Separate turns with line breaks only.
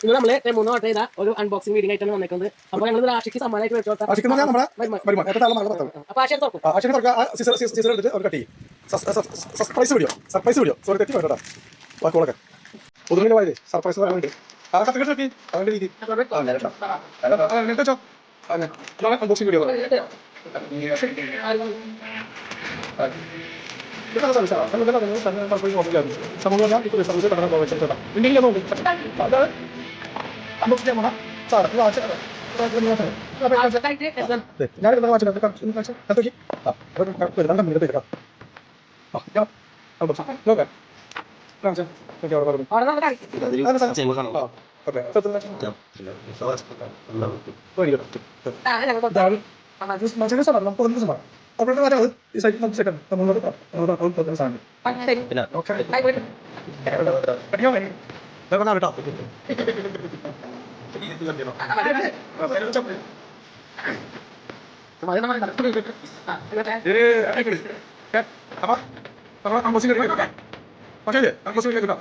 ഇന്ന് നമ്മൾ മൂന്ന് ഓട്ടം ചെയ്ത ഒരു അൺബോക്സിംഗ് വീഡിയോ ആയിട്ടാണ് വന്നിരിക്കുന്നത് അപ്പൊ ഞങ്ങൾ ആശയ്ക്ക് സമ്മാനമായിട്ട് വെച്ചോട്ടെ
ആഷിക്ക് എന്ന് പറഞ്ഞാൽ സോറി തെറ്റി ഏറ്റവും വാക്കുകളൊക്കെ നമ്മുടെ വായത്
സർപ്രൈസ് പറയാൻ വേണ്ടി
ആ, ആഷിക്ക് തുറക്കുക, ആ രീതി അൺബോക്സിംഗ് സീസർ എടുത്തിട്ട് ഒരു കട്ട് ചെയ്യും surprise video surprise video sorry തെറ്റി വേണ്ട വാക്കുകളൊക്കെ ഒതുങ്ങിന്റെ വായതേ സർപ്രൈസ് പറയാൻ വേണ്ടി ആ കത്ത് കെട്ടി നോക്കി അതിന്റെ രീതി അങ്ങനത്തെ വെച്ചോ അങ്ങനെ ഇതാണ് അൺബോക്സിംഗ് വീഡിയോ ഞാൻ നോക്കാം
അവിടെ ഈ കാണിക്കും. ആ, ഞങ്ങൾ നമ്മളോട് ശരി. Bye, bye. മതി, നമ്മൾ. പക്ഷേ എന്നിട്ട്
പക്ഷേ